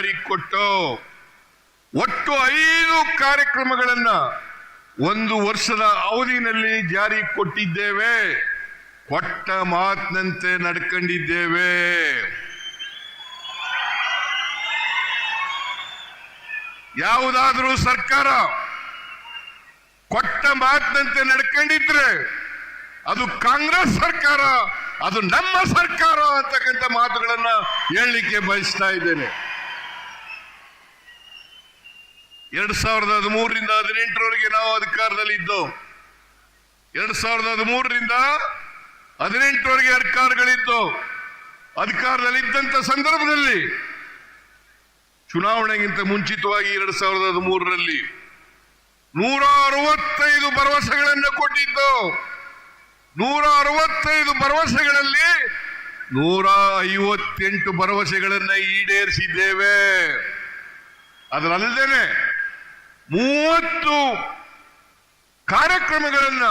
ಜಾರಿಗೆ ಕೊಟ್ಟು ಒಟ್ಟು ಐದು ಕಾರ್ಯಕ್ರಮಗಳನ್ನ ಒಂದು ವರ್ಷದ ಅವಧಿನಲ್ಲಿ ಜಾರಿ ಕೊಟ್ಟಿದ್ದೇವೆ. ಕೊಟ್ಟ ಮಾತಿನಂತೆ ನಡ್ಕೊಂಡಿದ್ದೇವೆ. ಯಾವುದಾದ್ರೂ ಸರ್ಕಾರ ಕೊಟ್ಟ ಮಾತಿನಂತೆ ನಡ್ಕೊಂಡಿದ್ರೆ ಅದು ಕಾಂಗ್ರೆಸ್ ಸರ್ಕಾರ, ಅದು ನಮ್ಮ ಸರ್ಕಾರ ಅಂತಕ್ಕಂಥ ಮಾತುಗಳನ್ನ ಹೇಳಲಿಕ್ಕೆ ಬಯಸ್ತಾ ಇದ್ದೇನೆ. ಎರಡ್ ಸಾವಿರದ ಹದಿಮೂರರಿಂದ ಹದಿನೆಂಟರವರೆಗೆ ನಾವು ಅಧಿಕಾರದಲ್ಲಿ ಇದ್ದೋ, ಎರಡ್ ಸಾವಿರದ ಹದಿಮೂರರಿಂದ ಹದಿನೆಂಟರವರೆಗೆ ಅಧಿಕಾರಗಳಿದ್ದು, ಅಧಿಕಾರದಲ್ಲಿ ಇದ್ದಂತ ಸಂದರ್ಭದಲ್ಲಿ ಚುನಾವಣೆಗಿಂತ ಮುಂಚಿತವಾಗಿ ಎರಡ್ ಸಾವಿರದ ಹದಿಮೂರರಲ್ಲಿ ನೂರ ಅರವತ್ತೈದು ಭರವಸೆಗಳನ್ನು ಕೊಟ್ಟಿದ್ದು. ನೂರ ಅರವತ್ತೈದು ಭರವಸೆಗಳಲ್ಲಿ ನೂರ ಐವತ್ತೆಂಟು ಭರವಸೆಗಳನ್ನು ಈಡೇರಿಸಿದ್ದೇವೆ. ಅದರಲ್ಲದೇನೆ ಮೂವತ್ತು ಕಾರ್ಯಕ್ರಮಗಳನ್ನ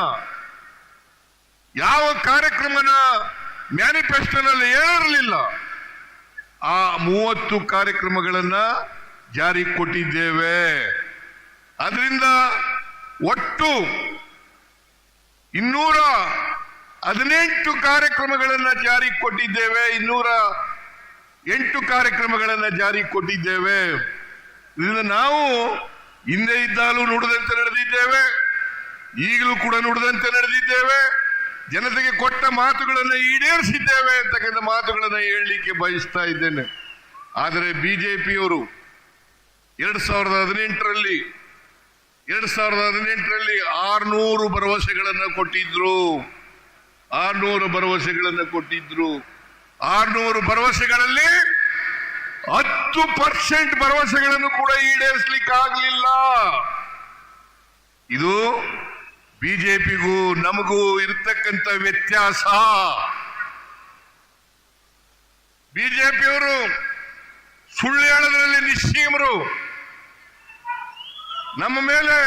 ಯಾವ ಕಾರ್ಯಕ್ರಮನ ಮ್ಯಾನಿಫೆಸ್ಟೋನಲ್ಲಿ ಹೇಳಿರಲಿಲ್ಲ ಆ ಮೂವತ್ತು ಕಾರ್ಯಕ್ರಮಗಳನ್ನ ಜಾರಿ ಕೊಟ್ಟಿದ್ದೇವೆ. ಅದರಿಂದ ಒಟ್ಟು ಇನ್ನೂರ ಹದಿನೆಂಟು ಕಾರ್ಯಕ್ರಮಗಳನ್ನು ಜಾರಿ ಕೊಟ್ಟಿದ್ದೇವೆ. ಇನ್ನೂರ ಎಂಟು ಕಾರ್ಯಕ್ರಮಗಳನ್ನು ಜಾರಿ ಕೊಟ್ಟಿದ್ದೇವೆ. ಇದರಿಂದ ನಾವು ಹಿಂದೆ ಇದ್ದಾಗಲೂ ನುಡಿದಂತೆ ನಡೆದಿದ್ದೇವೆ, ಈಗಲೂ ಕೂಡ ನುಡಿದಂತೆ ನಡೆದಿದ್ದೇವೆ. ಜನತೆಗೆ ಕೊಟ್ಟ ಮಾತುಗಳನ್ನು ಈಡೇರಿಸಿದ್ದೇವೆ ಅಂತಕ್ಕಂಥ ಮಾತುಗಳನ್ನು ಹೇಳಲಿಕ್ಕೆ ಬಯಸ್ತಾ ಇದ್ದೇನೆ. ಆದರೆ ಬಿಜೆಪಿಯವರು ಎರಡು ಸಾವಿರದ ಹದಿನೆಂಟರಲ್ಲಿ, ಎರಡು ಸಾವಿರದ ಹದಿನೆಂಟರಲ್ಲಿ ಆರುನೂರು ಭರವಸೆಗಳನ್ನು ಕೊಟ್ಟಿದ್ರು. ಆರುನೂರು ಭರವಸೆಗಳನ್ನು ಕೊಟ್ಟಿದ್ರು. ಆರುನೂರು ಭರವಸೆಗಳಲ್ಲಿ ಹತ್ತು ಪರ್ಸೆಂಟ್ ಭರವಸೆಗಳನ್ನು ಕೂಡ ಈಡೇರಿಸಲಿಕ್ಕೆ ಆಗಲಿಲ್ಲ ಇದು ಬಿಜೆಪಿಗೂ ನಮಗೂ ಇರತಕ್ಕಂತ ವ್ಯತ್ಯಾಸ. ಬಿಜೆಪಿಯವರು ಸುಳ್ಳು ಹೇಳೋದ್ರಲ್ಲಿ ನಿಶ್ಚೀಮರು ನಮ್ಮ ಮೇಲೆ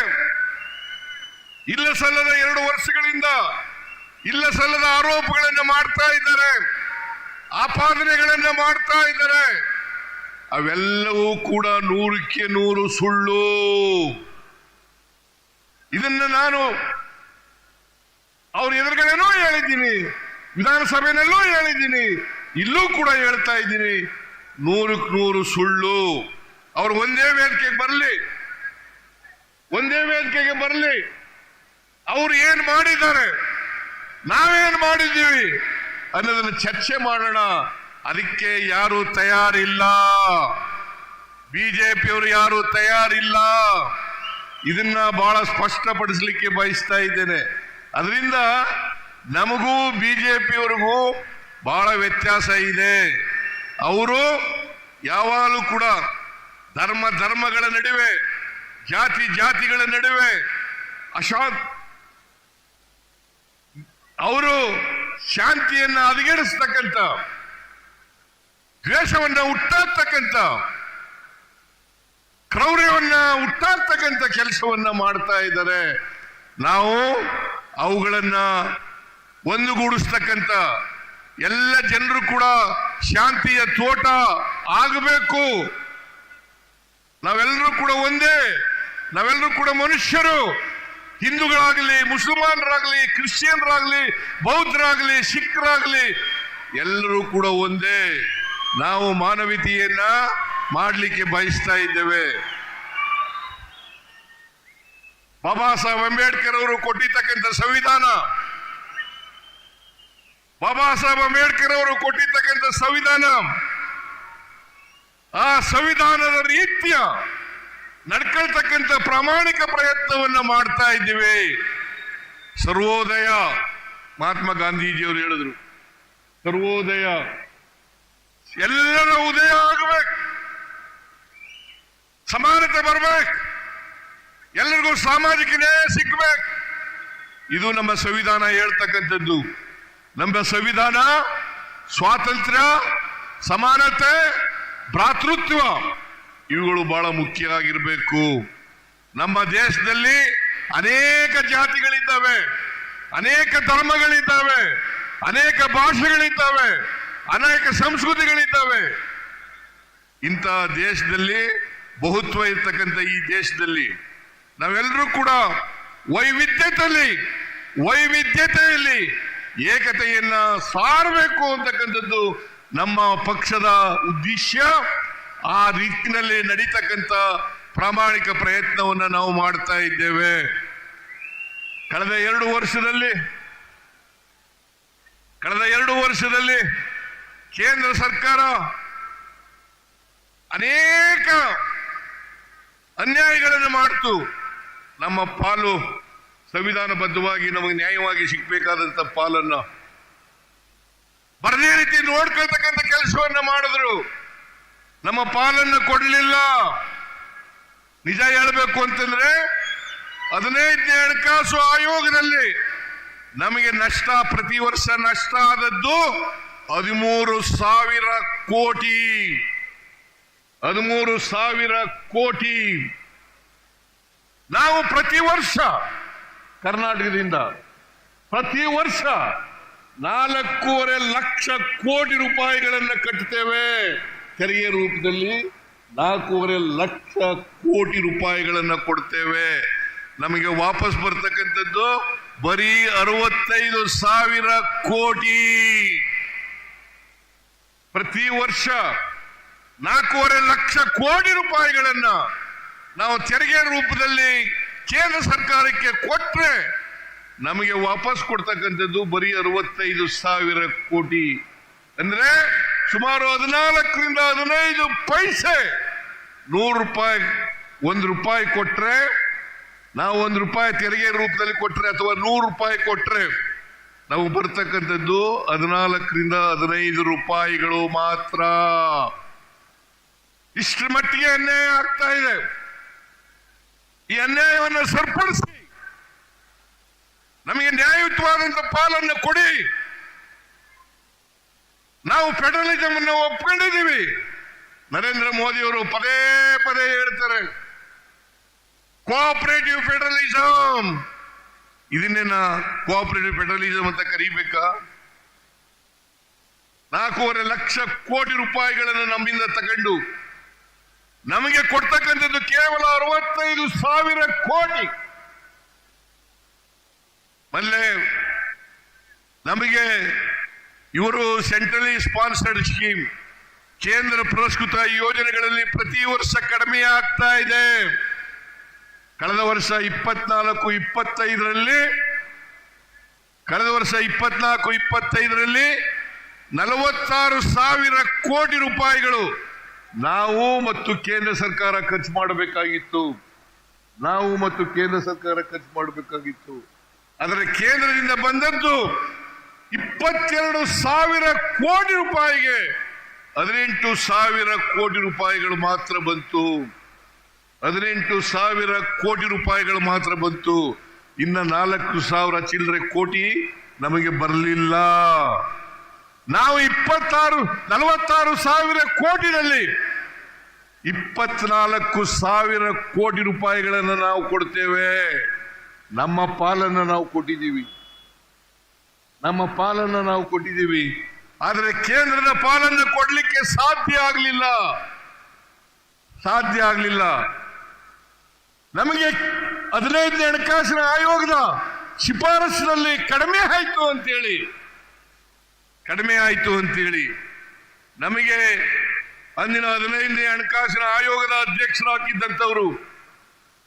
ಇಲ್ಲ ಸಲ್ಲದ ಎರಡು ವರ್ಷಗಳಿಂದ ಇಲ್ಲ ಸಲ್ಲದ ಆರೋಪಗಳನ್ನು ಮಾಡ್ತಾ ಇದ್ದಾರೆ, ಆಪಾದನೆಗಳನ್ನು ಮಾಡ್ತಾ ಇದ್ದಾರೆ. ಅವೆಲ್ಲವೂ ಕೂಡ ನೂರಕ್ಕೆ ನೂರು ಸುಳ್ಳು. ಇದನ್ನು ನಾನು ಅವ್ರ ಎದುರುಗಡೆನೂ ಹೇಳಿದ್ದೀನಿ ವಿಧಾನಸಭೆಯಲ್ಲೂ ಹೇಳಿದ್ದೀನಿ, ಇಲ್ಲೂ ಕೂಡ ಹೇಳ್ತಾ ಇದ್ದೀನಿ, ನೂರಕ್ಕೆ ನೂರು ಸುಳ್ಳು. ಅವ್ರು ಒಂದೇ ವೇದಿಕೆಗೆ ಬರಲಿ, ಒಂದೇ ವೇದಿಕೆಗೆ ಬರಲಿ. ಅವ್ರು ಏನು ಮಾಡಿದ್ದಾರೆ, ನಾವೇನು ಮಾಡಿದ್ದೀವಿ ಅನ್ನೋದನ್ನು ಚರ್ಚೆ ಮಾಡೋಣ. ಅದಕ್ಕೆ ಯಾರು ತಯಾರಿಲ್ಲ? ಬಿಜೆಪಿಯವರು ಯಾರು ತಯಾರಿಲ್ಲ? ಇದನ್ನ ಬಹಳ ಸ್ಪಷ್ಟಪಡಿಸಲಿಕ್ಕೆ ಬಯಸ್ತಾ ಇದ್ದೇನೆ. ಅದರಿಂದ ನಮಗೂ ಬಿಜೆಪಿಯವರಿಗೂ ಬಹಳ ವ್ಯತ್ಯಾಸ ಇದೆ. ಅವರು ಯಾವಾಗಲೂ ಕೂಡ ಧರ್ಮ, ಧರ್ಮಗಳ ನಡುವೆ, ಜಾತಿ, ಜಾತಿಗಳ ನಡುವೆ ಅಶಾಂತ್ ಅವರು ಶಾಂತಿಯನ್ನು ಹದಗೆಡಿಸ್ತಕ್ಕಂಥ ದ್ವೇಷವನ್ನ ಹುಟ್ಟಾಕ್ತಕ್ಕಂಥ, ಕ್ರೌರ್ಯವನ್ನ ಹುಟ್ಟಾಕ್ತಕ್ಕಂಥ ಕೆಲಸವನ್ನ ಮಾಡ್ತಾ ಇದ್ದಾರೆ. ನಾವು ಅವುಗಳನ್ನ ಒಂದುಗೂಡಿಸ್ತಕ್ಕಂಥ ಎಲ್ಲ ಜನರು ಕೂಡ ಶಾಂತಿಯ ತೋಟ ಆಗಬೇಕು. ನಾವೆಲ್ಲರೂ ಕೂಡ ಒಂದೇ, ನಾವೆಲ್ಲರೂ ಕೂಡ ಮನುಷ್ಯರು. ಹಿಂದೂಗಳಾಗಲಿ, ಮುಸಲ್ಮಾನರಾಗಲಿ, ಕ್ರಿಶ್ಚಿಯನ್ರಾಗಲಿ, ಬೌದ್ಧರಾಗಲಿ, ಸಿಖ್ರಾಗಲಿ, ಎಲ್ಲರೂ ಕೂಡ ಒಂದೇ. ನಾವು ಮಾನವೀಯತೆಯನ್ನ ಮಾಡಲಿಕ್ಕೆ ಬಯಸ್ತಾ ಇದ್ದೇವೆ. ಬಾಬಾ ಸಾಹೇಬ್ ಅಂಬೇಡ್ಕರ್ ಅವರು ಕೊಟ್ಟಿರ್ತಕ್ಕಂಥ ಸಂವಿಧಾನ. ಬಾಬಾ ಸಾಹೇಬ್ ಅಂಬೇಡ್ಕರ್ ಅವರು ಕೊಟ್ಟಿರ್ತಕ್ಕಂಥ ಸಂವಿಧಾನ. ಆ ಸಂವಿಧಾನದ ರೀತಿಯ ನಡ್ಕೊಳ್ತಕ್ಕಂಥ ಪ್ರಾಮಾಣಿಕ ಪ್ರಯತ್ನವನ್ನ ಮಾಡ್ತಾ ಇದ್ದೀವಿ. ಸರ್ವೋದಯ ಮಹಾತ್ಮ ಗಾಂಧೀಜಿಯವರು ಹೇಳಿದ್ರು. ಸರ್ವೋದಯ ಎಲ್ಲರ ಉದಯ ಆಗಬೇಕು. ಸಮಾನತೆ ಬರ್ಬೇಕು. ಎಲ್ಲರಿಗೂ ಸಾಮಾಜಿಕ ನ್ಯಾಯ ಸಿಗ್ಬೇಕು. ಇದು ನಮ್ಮ ಸಂವಿಧಾನ ಹೇಳ್ತಕ್ಕಂಥದ್ದು. ನಮ್ಮ ಸಂವಿಧಾನ ಸ್ವಾತಂತ್ರ್ಯ, ಸಮಾನತೆ, ಭ್ರಾತೃತ್ವ, ಇವುಗಳು ಬಹಳ ಮುಖ್ಯ ಆಗಿರಬೇಕು. ನಮ್ಮ ದೇಶದಲ್ಲಿ ಅನೇಕ ಜಾತಿಗಳಿದ್ದಾವೆ. ಅನೇಕ ಧರ್ಮಗಳಿದ್ದಾವೆ. ಅನೇಕ ಭಾಷೆಗಳಿದ್ದಾವೆ. ಅನೇಕ ಸಂಸ್ಕೃತಿಗಳಿದ್ದಾವೆ. ಇಂಥ ದೇಶದಲ್ಲಿ ಬಹುತ್ವ ಇರ್ತಕ್ಕಂಥ ಈ ದೇಶದಲ್ಲಿ ನಾವೆಲ್ಲರೂ ಕೂಡ ವೈವಿಧ್ಯತೆಯಲ್ಲಿ ವೈವಿಧ್ಯತೆಯಲ್ಲಿ ಏಕತೆಯನ್ನ ಸಾರಬೇಕು ಅಂತಕ್ಕಂಥದ್ದು ನಮ್ಮ ಪಕ್ಷದ ಉದ್ದೇಶ. ಆ ರೀತಿನಲ್ಲಿ ನಡೀತಕ್ಕಂಥ ಪ್ರಾಮಾಣಿಕ ಪ್ರಯತ್ನವನ್ನ ನಾವು ಮಾಡ್ತಾ ಇದ್ದೇವೆ. ಕಳೆದ ಎರಡು ವರ್ಷದಲ್ಲಿ, ಕಳೆದ ಎರಡು ವರ್ಷದಲ್ಲಿ ಕೇಂದ್ರ ಸರ್ಕಾರ ಅನೇಕ ಅನ್ಯಾಯಗಳನ್ನು ಮಾಡ್ತು. ನಮ್ಮ ಪಾಲು ಸಂವಿಧಾನಬದ್ಧವಾಗಿ ನಮಗೆ ನ್ಯಾಯವಾಗಿ ಸಿಗ್ಬೇಕಾದಂತ ಪಾಲನ್ನ ಬರದೇ ರೀತಿ ನೋಡ್ಕೊಳ್ತಕ್ಕಂಥ ಕೆಲಸವನ್ನ ಮಾಡಿದ್ರು. ನಮ್ಮ ಪಾಲನ್ನ ಕೊಡಲಿಲ್ಲ. ನಿಜ ಹೇಳಬೇಕು ಅಂತಂದ್ರೆ ಹದಿನೈದನೇ ಹಣಕಾಸು ಆಯೋಗದಲ್ಲಿ ನಮಗೆ ನಷ್ಟ, ಪ್ರತಿ ವರ್ಷ ನಷ್ಟ ಆದದ್ದು ಹದಿಮೂರು ಸಾವಿರ ಕೋಟಿ. ಹದಿಮೂರು ಸಾವಿರ ಕೋಟಿ. ನಾವು ಪ್ರತಿ ವರ್ಷ ಕರ್ನಾಟಕದಿಂದ ಪ್ರತಿ ವರ್ಷ ನಾಲ್ಕೂವರೆ ಲಕ್ಷ ಕೋಟಿ ರೂಪಾಯಿಗಳನ್ನು ಕಟ್ಟುತ್ತೇವೆ ತೆರಿಗೆ ರೂಪದಲ್ಲಿ ನಾಲ್ಕೂವರೆ ಲಕ್ಷ ಕೋಟಿ ರೂಪಾಯಿಗಳನ್ನು ಕೊಡ್ತೇವೆ. ನಮಗೆ ವಾಪಸ್ ಬರ್ತಕ್ಕಂಥದ್ದು ಬರೀ ಅರವತ್ತೈದು ಸಾವಿರ ಕೋಟಿ. ಪ್ರತಿ ವರ್ಷ ನಾಲ್ಕೂವರೆ ಲಕ್ಷ ಕೋಟಿ ರೂಪಾಯಿಗಳನ್ನ ನಾವು ತೆರಿಗೆ ರೂಪದಲ್ಲಿ ಕೇಂದ್ರ ಸರ್ಕಾರಕ್ಕೆ ಕೊಟ್ಟರೆ ನಮಗೆ ವಾಪಸ್ ಕೊಡ್ತಕ್ಕಂಥದ್ದು ಬರೀ ಅರವತ್ತೈದು ಸಾವಿರ ಕೋಟಿ. ಅಂದ್ರೆ ಸುಮಾರು ಹದಿನಾಲ್ಕರಿಂದ ಹದಿನೈದು ಪೈಸೆ ನೂರು ರೂಪಾಯಿ, ಒಂದು ರೂಪಾಯಿ ಕೊಟ್ರೆ, ನಾವು ಒಂದು ರೂಪಾಯಿ ತೆರಿಗೆ ರೂಪದಲ್ಲಿ ಕೊಟ್ರೆ ಅಥವಾ ನೂರು ರೂಪಾಯಿ ಕೊಟ್ರೆ ನಾವು ಬರ್ತಕ್ಕಂಥದ್ದು ಹದಿನಾಲ್ಕರಿಂದ ಹದಿನೈದು ರೂಪಾಯಿಗಳು ಮಾತ್ರ. ಇಷ್ಟರ ಮಟ್ಟಿಗೆ ಅನ್ಯಾಯ ಆಗ್ತಾ ಇದೆ. ಈ ಅನ್ಯಾಯವನ್ನು ಸರಿಪಡಿಸಿ ನಮಗೆ ನ್ಯಾಯಯುತವಾದಂತ ಪಾಲನ್ನು ಕೊಡಿ. ನಾವು ಫೆಡರಲಿಸಮ್ ಅನ್ನು ಒಪ್ಕೊಂಡಿದ್ದೀವಿ. ನರೇಂದ್ರ ಮೋದಿಯವರು ಪದೇ ಪದೇ ಹೇಳ್ತಾರೆ. ಕೋಆಪರೇಟಿವ್ ಫೆಡರಲಿಸಮ್ ಇದನ್ನೇನ ಕೋಆಪರೇಟಿವ್ ಫೆಡರಲಿಸಂ ಅಂತ ಕರೀಬೇಕಾ? ನಾಲ್ಕೂವರೆ ಲಕ್ಷ ಕೋಟಿ ರೂಪಾಯಿಗಳನ್ನು ನಮ್ಮಿಂದ ತಗೊಂಡು ನಮಗೆ ಕೊಡ್ತಕ್ಕಂಥದ್ದು ಕೇವಲ ಅರವತ್ತೈದು ಸಾವಿರ ಕೋಟಿ. ಮಲ್ಲೆ ನಮಗೆ ಇವರು ಸೆಂಟ್ರಲಿ ಸ್ಪಾನ್ಸರ್ಡ್ ಸ್ಕೀಮ್ ಕೇಂದ್ರ ಪುರಸ್ಕೃತ ಯೋಜನೆಗಳಲ್ಲಿ ಪ್ರತಿ ವರ್ಷ ಕಡಿಮೆ ಆಗ್ತಾ ಇದೆ. ಕಳೆದ ವರ್ಷ ಇಪ್ಪತ್ನಾಲ್ಕು, ಇಪ್ಪತ್ತೈದರಲ್ಲಿ, ಕಳೆದ ವರ್ಷ ಇಪ್ಪತ್ನಾಲ್ಕು, ಇಪ್ಪತ್ತೈದರಲ್ಲಿ ನಲವತ್ತಾರು ಸಾವಿರ ಕೋಟಿ ರೂಪಾಯಿಗಳು ನಾವು ಮತ್ತು ಕೇಂದ್ರ ಸರ್ಕಾರ ಖರ್ಚು ಮಾಡಬೇಕಾಗಿತ್ತು. ನಾವು ಮತ್ತು ಕೇಂದ್ರ ಸರ್ಕಾರ ಖರ್ಚು ಮಾಡಬೇಕಾಗಿತ್ತು. ಆದರೆ ಕೇಂದ್ರದಿಂದ ಬಂದದ್ದು ಇಪ್ಪತ್ತೆರಡು ಸಾವಿರ ಕೋಟಿ ರೂಪಾಯಿಗೆ, ಹದಿನೆಂಟು ಸಾವಿರ ಕೋಟಿ ರೂಪಾಯಿಗಳು ಮಾತ್ರ ಬಂತು. ಹದಿನೆಂಟು ಸಾವಿರ ಕೋಟಿ ರೂಪಾಯಿಗಳು ಮಾತ್ರ ಬಂತು. ಇನ್ನ ನಾಲ್ಕು ಸಾವಿರ ಚಿಲ್ಲರೆ ಕೋಟಿ ನಮಗೆ ಬರಲಿಲ್ಲ. ನಾವು ಇಪ್ಪತ್ತಾರು, ನಲವತ್ತಾರು ಸಾವಿರ ಕೋಟಿನಲ್ಲಿ ಇಪ್ಪತ್ನಾಲ್ಕು ಸಾವಿರ ಕೋಟಿ ರೂಪಾಯಿಗಳನ್ನು ನಾವು ಕೊಡ್ತೇವೆ. ನಮ್ಮ ಪಾಲನ್ನು ನಾವು ಕೊಟ್ಟಿದ್ದೀವಿ. ನಮ್ಮ ಪಾಲನ್ನು ನಾವು ಕೊಟ್ಟಿದ್ದೀವಿ. ಆದರೆ ಕೇಂದ್ರದ ಪಾಲನ್ನು ಕೊಡಲಿಕ್ಕೆ ಸಾಧ್ಯ ಆಗಲಿಲ್ಲ. ಸಾಧ್ಯ ಆಗಲಿಲ್ಲ. ನಮಗೆ ಹದಿನೈದನೇ ಹಣಕಾಸಿನ ಆಯೋಗದ ಶಿಫಾರಸಿನಲ್ಲಿ ಕಡಿಮೆ ಆಯಿತು ಅಂತೇಳಿ. ಕಡಿಮೆ ಆಯಿತು ಅಂತೇಳಿ. ನಮಗೆ ಅಂದಿನ ಹದಿನೈದನೇ ಹಣಕಾಸಿನ ಆಯೋಗದ ಅಧ್ಯಕ್ಷರಾಗಿದ್ದಂಥವರು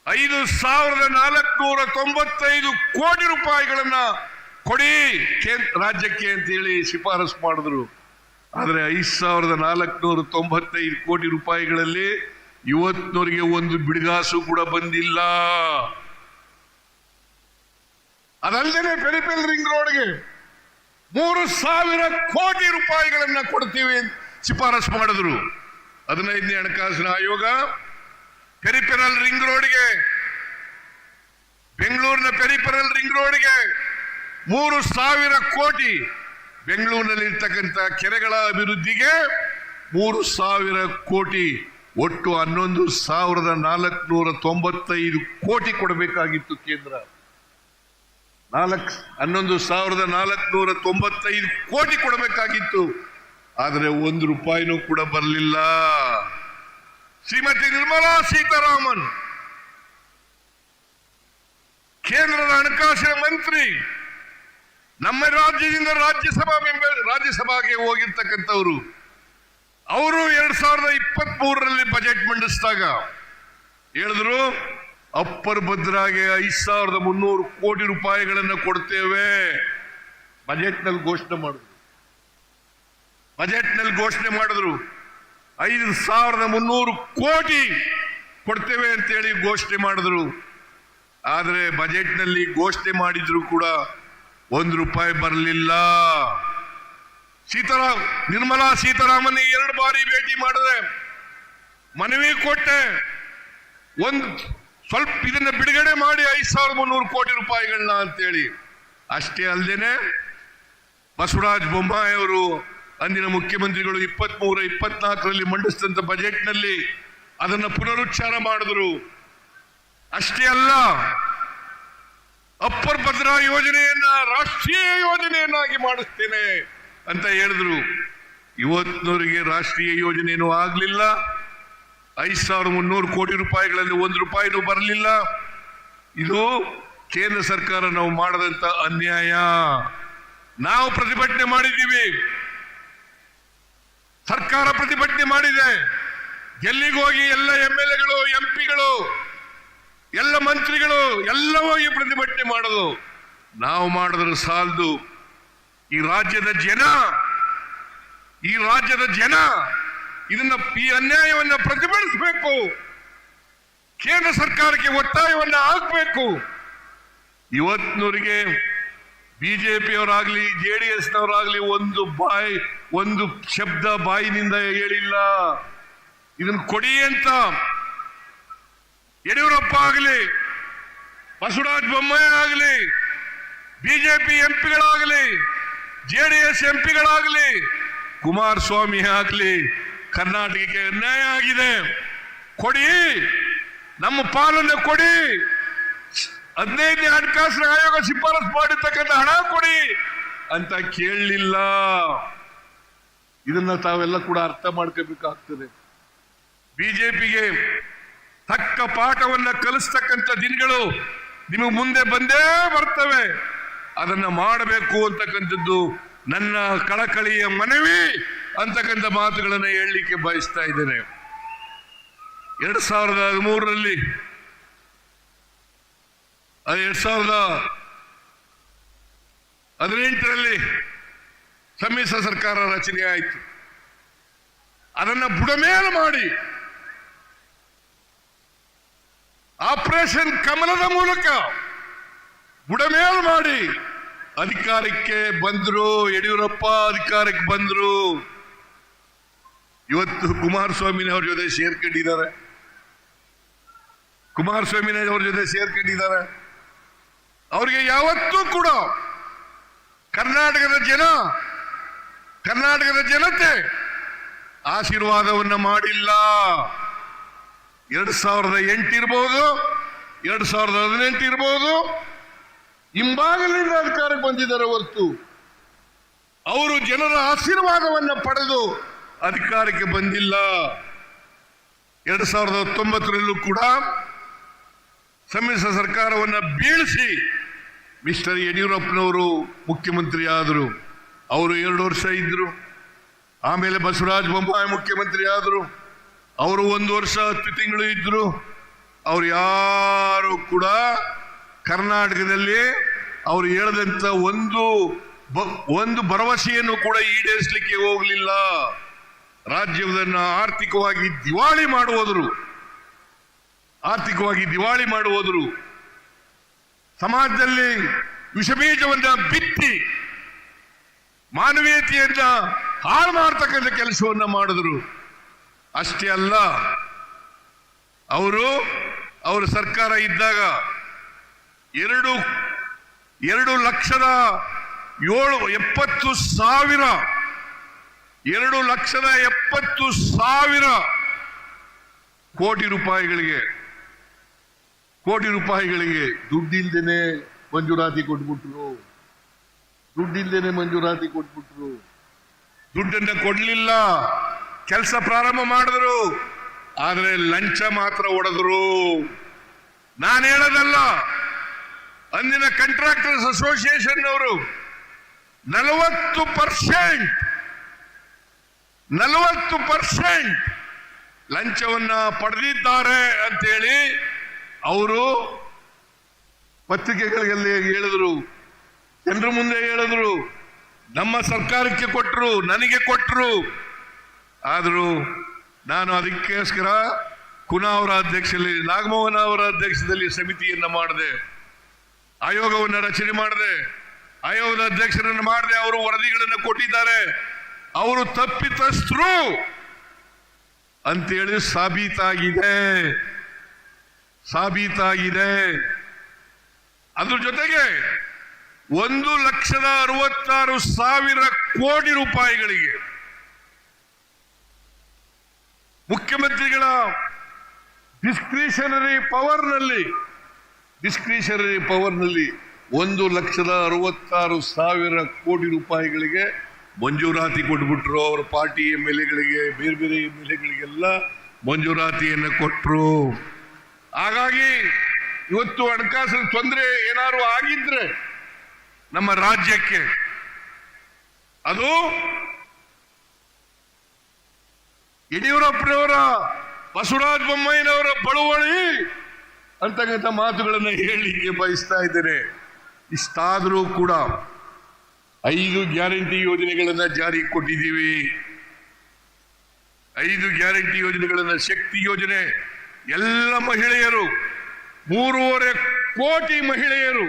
ಐದು ಸಾವಿರದ ನಾಲ್ಕುನೂರ ತೊಂಬತ್ತೈದು ಕೋಟಿ ರೂಪಾಯಿಗಳನ್ನ ಕೊಡಿ ರಾಜ್ಯಕ್ಕೆ ಅಂತೇಳಿ ಶಿಫಾರಸು ಮಾಡಿದ್ರು. ಆದರೆ ಐದು ಸಾವಿರದ ನಾಲ್ಕುನೂರ ತೊಂಬತ್ತೈದು ಕೋಟಿ ರೂಪಾಯಿಗಳಲ್ಲಿ ಇವತ್ತಿನವರಿಗೆ ಒಂದು ಬಿಡಿಗಾಸು ಕೂಡ ಬಂದಿಲ್ಲ. ಅದಲ್ಲದೆ ಪೆರಿಪೆಲ್ ರಿಂಗ್ ರೋಡ್ಗೆ ಮೂರು ಸಾವಿರ ಕೋಟಿ ರೂಪಾಯಿಗಳನ್ನ ಕೊಡ್ತೀವಿ ಶಿಫಾರಸು ಮಾಡಿದ್ರು. ಹದಿನೈದನೇ ಹಣಕಾಸಿನ ಆಯೋಗ ಪೆರಿಪೆರಲ್ ರಿಂಗ್ ರೋಡ್ಗೆ, ಬೆಂಗಳೂರಿನ ಪೆರಿಪೆರಲ್ ರಿಂಗ್ ರೋಡ್ಗೆ ಮೂರು ಸಾವಿರ ಕೋಟಿ ಬೆಂಗಳೂರಿನಲ್ಲಿ ಇರ್ತಕ್ಕಂಥ ಕೆರೆಗಳ ಅಭಿವೃದ್ಧಿಗೆ ಮೂರು ಸಾವಿರ ಕೋಟಿ ಒಟ್ಟು ಹನ್ನೊಂದು ಸಾವಿರದ ನಾಲ್ಕುನೂರ ತೊಂಬತ್ತೈದು ಕೋಟಿ ಕೊಡಬೇಕಾಗಿತ್ತು ಕೇಂದ್ರ. ನಾಲ್ಕು, ಹನ್ನೊಂದು ಸಾವಿರದ ನಾಲ್ಕುನೂರ ತೊಂಬತ್ತೈದು ಕೋಟಿ ಕೊಡಬೇಕಾಗಿತ್ತು. ಆದರೆ ಒಂದು ರೂಪಾಯಿನೂ ಕೂಡ ಬರಲಿಲ್ಲ. ಶ್ರೀಮತಿ ನಿರ್ಮಲಾ ಸೀತಾರಾಮನ್, ಕೇಂದ್ರದ ಹಣಕಾಸಿನ ಮಂತ್ರಿ, ನಮ್ಮ ರಾಜ್ಯದಿಂದ ರಾಜ್ಯಸಭಾ ಮೆಂಬರ್, ರಾಜ್ಯಸಭಾಗೆ ಹೋಗಿರ್ತಕ್ಕಂಥವ್ರು. ಅವರು ಎರಡ್ ಸಾವಿರದ ಇಪ್ಪತ್ತ್ ಮೂರರಲ್ಲಿ ಬಜೆಟ್ ಮಂಡಿಸಿದಾಗ ಹೇಳಿದ್ರು, ಅಪ್ಪರ್ ಭದ್ರಾಗೆ ಐದ್ ಸಾವಿರದ ಮುನ್ನೂರು ಕೋಟಿ ರೂಪಾಯಿಗಳನ್ನು ಕೊಡ್ತೇವೆ. ಬಜೆಟ್ನಲ್ಲಿ ಘೋಷಣೆ ಮಾಡಿದ್ರು. ಬಜೆಟ್ನಲ್ಲಿ ಘೋಷಣೆ ಮಾಡಿದ್ರು, ಐದು ಸಾವಿರದ ಮುನ್ನೂರು ಕೋಟಿ ಕೊಡ್ತೇವೆ ಅಂತೇಳಿ ಘೋಷಣೆ ಮಾಡಿದ್ರು. ಆದರೆ ಬಜೆಟ್ನಲ್ಲಿ ಘೋಷಣೆ ಮಾಡಿದ್ರು ಕೂಡ ಒಂದು ರೂಪಾಯಿ ಬರಲಿಲ್ಲ. ಸೀತಾರಾಮ್, ನಿರ್ಮಲಾ ಸೀತಾರಾಮನ್ ಎರಡು ಬಾರಿ ಭೇಟಿ ಮಾಡಿದೆ. ಮನವಿ ಕೊಟ್ಟೆ. ಒಂದು ಸ್ವಲ್ಪ ಇದನ್ನ ಬಿಡುಗಡೆ ಮಾಡಿ ಐದು ಸಾವಿರದ ಮುನ್ನೂರು ಕೋಟಿ ರೂಪಾಯಿಗಳನ್ನ ಅಂತೇಳಿ. ಅಷ್ಟೇ ಅಲ್ಲದೇನೆ ಬಸವರಾಜ ಬೊಮ್ಮಾಯಿ ಅವರು ಅಂದಿನ ಮುಖ್ಯಮಂತ್ರಿಗಳು ಇಪ್ಪತ್ತ್ ಮೂರ ಇಪ್ಪತ್ನಾಲ್ಕರಲ್ಲಿ ಮಂಡಿಸಿದಂತ ಬಜೆಟ್ನಲ್ಲಿ ಅದನ್ನ ಪುನರುಚ್ಚಾರ ಮಾಡಿದ್ರು. ಅಷ್ಟೇ ಅಲ್ಲ, ಅಪ್ಪರ್ ಭದ್ರಾ ಯೋಜನೆಯನ್ನ ರಾಷ್ಟ್ರೀಯ ಯೋಜನೆಯನ್ನಾಗಿ ಮಾಡಿಸ್ತೇನೆ. ಅಂತ ಹೇಳಿದ್ರು. ಇವತ್ತಿನವರಿಗೆ ರಾಷ್ಟ್ರೀಯ ಯೋಜನೆಯೂ ಆಗಲಿಲ್ಲ. ಐದು ಸಾವಿರದ ಮುನ್ನೂರು ಕೋಟಿ ರೂಪಾಯಿಗಳಲ್ಲಿ ಒಂದು ರೂಪಾಯಿನೂ ಬರಲಿಲ್ಲ. ಇದು ಕೇಂದ್ರ ಸರ್ಕಾರ ನಾವು ಮಾಡದಂತ ಅನ್ಯಾಯ. ನಾವು ಪ್ರತಿಭಟನೆ ಮಾಡಿದ್ದೀವಿ. ಸರ್ಕಾರ ಪ್ರತಿಭಟನೆ ಮಾಡಿದೆ. ಎಲ್ಲಿಗೋಗಿ ಎಲ್ಲ ಎಂ ಎಲ್ ಎಗಳು, ಎಂ ಪಿಗಳು, ಎಲ್ಲ ಮಂತ್ರಿಗಳು ಎಲ್ಲ ಹೋಗಿ ಪ್ರತಿಭಟನೆ ಮಾಡೋದು. ನಾವು ಮಾಡಿದ್ರೆ ಸಾಲದು. ಈ ರಾಜ್ಯದ ಜನ, ಈ ರಾಜ್ಯದ ಜನ ಇದನ್ನ ಈ ಅನ್ಯಾಯವನ್ನ ಪ್ರತಿಭಟಿಸಬೇಕು. ಕೇಂದ್ರ ಸರ್ಕಾರಕ್ಕೆ ಒತ್ತಾಯವನ್ನ ಹಾಕಬೇಕು. ಇವತ್ತಿನವರಿಗೆ ಬಿಜೆಪಿಯವರಾಗ್ಲಿ, ಜೆ ಡಿ ಎಸ್ನವರಾಗ್ಲಿ ಒಂದು ಬಾಯಿ, ಒಂದು ಶಬ್ದ ಬಾಯಿನಿಂದ ಹೇಳಿಲ್ಲ. ಇದನ್ನು ಕೊಡಿ ಅಂತ ಯಡಿಯೂರಪ್ಪ ಆಗಲಿ, ಬಸವರಾಜ ಬೊಮ್ಮಾಯಿ ಆಗಲಿ, ಬಿಜೆಪಿ ಎಂಪಿಗಳಾಗಲಿ ಜೆಡಿಎಸ್ ಎಂಪಿಗಳಾಗಲಿ, ಕುಮಾರಸ್ವಾಮಿ ಆಗಲಿ, ಕರ್ನಾಟಕಕ್ಕೆ ಅನ್ಯಾಯ ಆಗಿದೆ. ಕೊಡಿ, ನಮ್ಮ ಪಾಲನ್ನು ಕೊಡಿ. ಹದಿನೈದನೇ ಹಣಕಾಸಿನ ಆಯೋಗ ಶಿಫಾರಸು ಮಾಡಿರ್ತಕ್ಕಂಥ ಹಣ ಕೊಡಿ ಅಂತ ಕೇಳಲಿಲ್ಲ. ಇದನ್ನ ತಾವೆಲ್ಲ ಕೂಡ ಅರ್ಥ ಮಾಡ್ಕೋಬೇಕಾಗ್ತದೆ. ಬಿಜೆಪಿಗೆ ತಕ್ಕ ಪಾಠವನ್ನ ಕಲಿಸ್ತಕ್ಕಂಥ ದಿನಗಳು ನಿಮಗೆ ಮುಂದೆ ಬಂದೇ ಬರ್ತವೆ. ಅದನ್ನ ಮಾಡಬೇಕು ಅಂತಕ್ಕಂಥದ್ದು ನನ್ನ ಕಳಕಳಿಯ ಮನವಿ ಅಂತಕ್ಕಂಥ ಮಾತುಗಳನ್ನು ಹೇಳಲಿಕ್ಕೆ ಬಯಸ್ತಾ ಇದ್ದೇನೆ. ಎರಡ್ ಸಾವಿರದ ಹದಿಮೂರರಲ್ಲಿ ಅದು ಎರಡ್ ಸಾವಿರದ ಹದಿನೆಂಟರಲ್ಲಿ ಸಮ್ಮಿಶ್ರ ಸರ್ಕಾರ ರಚನೆ ಆಯಿತು. ಅದನ್ನು ಬುಡಮೇಲು ಮಾಡಿ ಆಪರೇಷನ್ ಕಮಲದ ಮೂಲಕ ಬುಡಮೇಲು ಮಾಡಿ. ಅಧಿಕಾರಕ್ಕೆ ಬಂದ್ರು, ಯಡಿಯೂರಪ್ಪ ಅಧಿಕಾರಕ್ಕೆ ಬಂದ್ರು. ಇವತ್ತು ಕುಮಾರಸ್ವಾಮಿನವ್ರ ಜೊತೆ ಸೇರ್ಕೊಂಡಿದ್ದಾರೆ. ಕುಮಾರಸ್ವಾಮಿನವ್ರ ಜೊತೆ ಸೇರ್ಕೊಂಡಿದ್ದಾರೆ. ಅವ್ರಿಗೆ ಯಾವತ್ತೂ ಕೂಡ ಕರ್ನಾಟಕದ ಜನ, ಕರ್ನಾಟಕದ ಜನತೆ ಆಶೀರ್ವಾದವನ್ನು ಮಾಡಿಲ್ಲ. ಎರಡ್ ಸಾವಿರದ ಎಂಟು ಇರಬಹುದು ಎರಡ್ ಸಾವಿರದ ಹದಿನೆಂಟು ಇರಬಹುದು ಹಿಂಬಾಗಲಿಂದ ಅಧಿಕಾರಕ್ಕೆ ಬಂದಿದ್ದಾರೆ ಹೊರತು ಅವರು ಜನರ ಆಶೀರ್ವಾದವನ್ನ ಪಡೆದು ಅಧಿಕಾರಕ್ಕೆ ಬಂದಿಲ್ಲ. ಎರಡ್ ಸಾವಿರದ ಹತ್ತೊಂಬತ್ತರಲ್ಲೂ ಕೂಡ ಸಮ್ಮಿಶ್ರ ಸರ್ಕಾರವನ್ನ ಬೀಳಿಸಿ ಮಿಸ್ಟರ್ ಯಡಿಯೂರಪ್ಪನವರು ಮುಖ್ಯಮಂತ್ರಿ ಆದರು ಅವರು ಎರಡು ವರ್ಷ ಇದ್ದರು ಆಮೇಲೆ ಬಸವರಾಜ ಬೊಮ್ಮಾಯಿ ಮುಖ್ಯಮಂತ್ರಿ ಆದರು ಅವರು ಒಂದು ವರ್ಷ ಹತ್ತು ತಿಂಗಳು ಇದ್ದರು ಅವರು ಯಾರು ಕೂಡ ಕರ್ನಾಟಕದಲ್ಲಿ ಅವರು ಹೇಳಿದಂತ ಒಂದು ಒಂದು ಭರವಸೆಯನ್ನು ಕೂಡ ಈಡೇರಿಸಲಿಕ್ಕೆ ಹೋಗಲಿಲ್ಲ. ರಾಜ್ಯವನ್ನ ಆರ್ಥಿಕವಾಗಿ ದಿವಾಳಿ ಮಾಡುವುದರು ಆರ್ಥಿಕವಾಗಿ ದಿವಾಳಿ ಮಾಡುವುದರು ಸಮಾಜದಲ್ಲಿ ವಿಷಬೀಜವನ್ನ ಬಿತ್ತಿ ಮಾನವೀಯತೆಯನ್ನ ಹಾಳು ಮಾಡ್ತಕ್ಕಂಥ ಕೆಲಸವನ್ನ ಮಾಡಿದ್ರು. ಅಷ್ಟೇ ಅಲ್ಲ, ಅವರು, ಅವರ ಸರ್ಕಾರ ಇದ್ದಾಗ ಎರಡು ಎರಡು ಲಕ್ಷದ ಏಳು, ಎಪ್ಪತ್ತು ಸಾವಿರ, ಎರಡು ಲಕ್ಷದ ಎಪ್ಪತ್ತು ಸಾವಿರ ಕೋಟಿ ರೂಪಾಯಿಗಳಿಗೆ ಕೋಟಿ ರೂಪಾಯಿಗಳಿಗೆ ದುಡ್ಡಿಲ್ದೇನೆ ಮಂಜೂರಾತಿ ಕೊಟ್ಬಿಟ್ರು. ದುಡ್ಡಿಲ್ದೇನೆ ಮಂಜೂರಾತಿ ಕೊಟ್ಬಿಟ್ರು. ದುಡ್ಡನ್ನ ಕೊಡ್ಲಿಲ್ಲ. ಕೆಲಸ ಪ್ರಾರಂಭ ಮಾಡಿದ್ರು. ಆದರೆ ಲಂಚ ಮಾತ್ರ ಒಡೆದ್ರು ನಾನು ಹೇಳೋದಲ್ಲ ಅಂದಿನ ಕಂಟ್ರಾಕ್ಟರ್ಸ್ ಅಸೋಸಿಯೇಷನ್ ಅವರು ನಲವತ್ತು ಪರ್ಸೆಂಟ್ ನಲವತ್ತು ಪರ್ಸೆಂಟ್ ಲಂಚವನ್ನ ಪಡೆದಿದ್ದಾರೆ ಅಂತೇಳಿ ಅವರು ಪತ್ರಿಕೆಗಳಲ್ಲಿ ಹೇಳಿದ್ರು. ಜನರ ಮುಂದೆ ಹೇಳಿದ್ರು. ನಮ್ಮ ಸರ್ಕಾರಕ್ಕೆ ಕೊಟ್ಟರು ನನಗೆ ಕೊಟ್ಟರು ಆದರೂ ನಾನು ಅದಕ್ಕೋಸ್ಕರ ಕುನಾ ಅವರ ಅಧ್ಯಕ್ಷದಲ್ಲಿ ನಾಗಮೋಹನ ಅವರ ಅಧ್ಯಕ್ಷದಲ್ಲಿ ಸಮಿತಿಯನ್ನು ಮಾಡಿದೆ. ಆಯೋಗವನ್ನು ರಚನೆ ಮಾಡಿದೆ, ಆಯೋಗದ ಅಧ್ಯಕ್ಷರನ್ನು ಮಾಡಿದೆ ಅವರು ವರದಿಗಳನ್ನು ಕೊಟ್ಟಿದ್ದಾರೆ. ಅವರು ತಪ್ಪಿತಸ್ಥರು ಅಂತೇಳಿ ಸಾಬೀತಾಗಿದೆ. ಸಾಬೀತಾಗಿದೆ. ಅದ್ರ ಜೊತೆಗೆ ಒಂದು ಲಕ್ಷದ ಅರವತ್ತಾರು ಸಾವಿರ ಕೋಟಿ ರೂಪಾಯಿಗಳಿಗೆ ಮುಖ್ಯಮಂತ್ರಿಗಳ ಡಿಸ್ಕ್ರಿಷನರಿ ಪವರ್ನಲ್ಲಿ ಡಿಸ್ಕ್ರಿಷನರಿ ಪವರ್ನಲ್ಲಿ ಒಂದು ಲಕ್ಷದ ಅರವತ್ತಾರು ಸಾವಿರ ಕೋಟಿ ರೂಪಾಯಿಗಳಿಗೆ ಮಂಜೂರಾತಿ ಕೊಟ್ಬಿಟ್ರು. ಅವರ ಪಾರ್ಟಿ ಎಂ ಎಲ್ ಎಗಳಿಗೆ, ಬೇರೆ ಬೇರೆ ಎಂ ಎಲ್ ಎಗಳಿಗೆಲ್ಲ ಮಂಜೂರಾತಿಯನ್ನು ಕೊಟ್ಟರು ಹಾಗಾಗಿ ಇವತ್ತು ಹಣಕಾಸಿನ ತೊಂದರೆ ಏನಾದ್ರು ಆಗಿದ್ರೆ ನಮ್ಮ ರಾಜ್ಯಕ್ಕೆ ಅದು ಯಡಿಯೂರಪ್ಪನವರ ಬಸವರಾಜ ಬೊಮ್ಮಾಯಿನವರ ಬಳುವಳಿ ಅಂತಕ್ಕಂಥ ಮಾತುಗಳನ್ನು ಹೇಳಲಿಕ್ಕೆ ಬಯಸ್ತಾ ಇದ್ದೇನೆ. ಇಷ್ಟಾದರೂ ಕೂಡ ಐದು ಗ್ಯಾರಂಟಿ ಯೋಜನೆಗಳನ್ನು ಜಾರಿ ಕೊಟ್ಟಿದ್ದೀವಿ. ಐದು ಗ್ಯಾರಂಟಿ ಯೋಜನೆಗಳನ್ನು ಶಕ್ತಿ ಯೋಜನೆ ಎಲ್ಲ ಮಹಿಳೆಯರು, ಮೂರುವರೆ ಕೋಟಿ ಮಹಿಳೆಯರು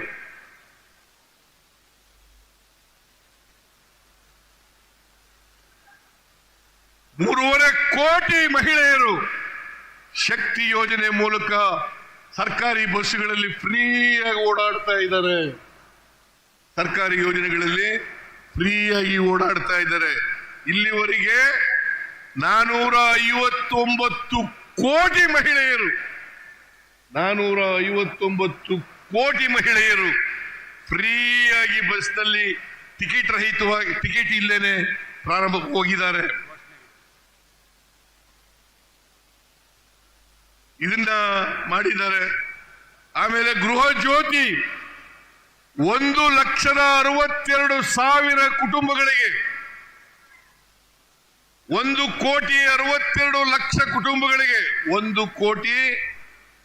ಮೂರುವರೆ ಕೋಟಿ ಮಹಿಳೆಯರು ಶಕ್ತಿ ಯೋಜನೆ ಮೂಲಕ ಸರ್ಕಾರಿ ಬಸ್ಸುಗಳಲ್ಲಿ ಫ್ರೀಯಾಗಿ ಓಡಾಡ್ತಾ ಇದ್ದಾರೆ. ಸರ್ಕಾರಿ ಯೋಜನೆಗಳಲ್ಲಿ ಫ್ರೀಯಾಗಿ ಓಡಾಡ್ತಾ ಇದ್ದಾರೆ. ಇಲ್ಲಿವರೆಗೆ ನಾನೂರ ಐವತ್ತೊಂಬತ್ತು ಕೋಟಿ ಮಹಿಳೆಯರು ನಾನೂರ ಐವತ್ತೊಂಬತ್ತು ಕೋಟಿ ಮಹಿಳೆಯರು ಫ್ರೀಯಾಗಿ ಬಸ್ನಲ್ಲಿ ಟಿಕೆಟ್ ರಹಿತವಾಗಿ, ಟಿಕೆಟ್ ಇಲ್ಲೇನೆ ಪ್ರಾರಂಭಕ್ಕೆ ಹೋಗಿದ್ದಾರೆ. ಇದನ್ನ ಮಾಡಿದ್ದಾರೆ. ಆಮೇಲೆ ಗೃಹ ಜ್ಯೋತಿ ಒಂದು ಲಕ್ಷದ ಅರವತ್ತೆರಡು ಸಾವಿರ ಕುಟುಂಬಗಳಿಗೆ, ಒಂದು ಕೋಟಿ ಅರವತ್ತೆರಡು ಲಕ್ಷ ಕುಟುಂಬಗಳಿಗೆ, ಒಂದು ಕೋಟಿ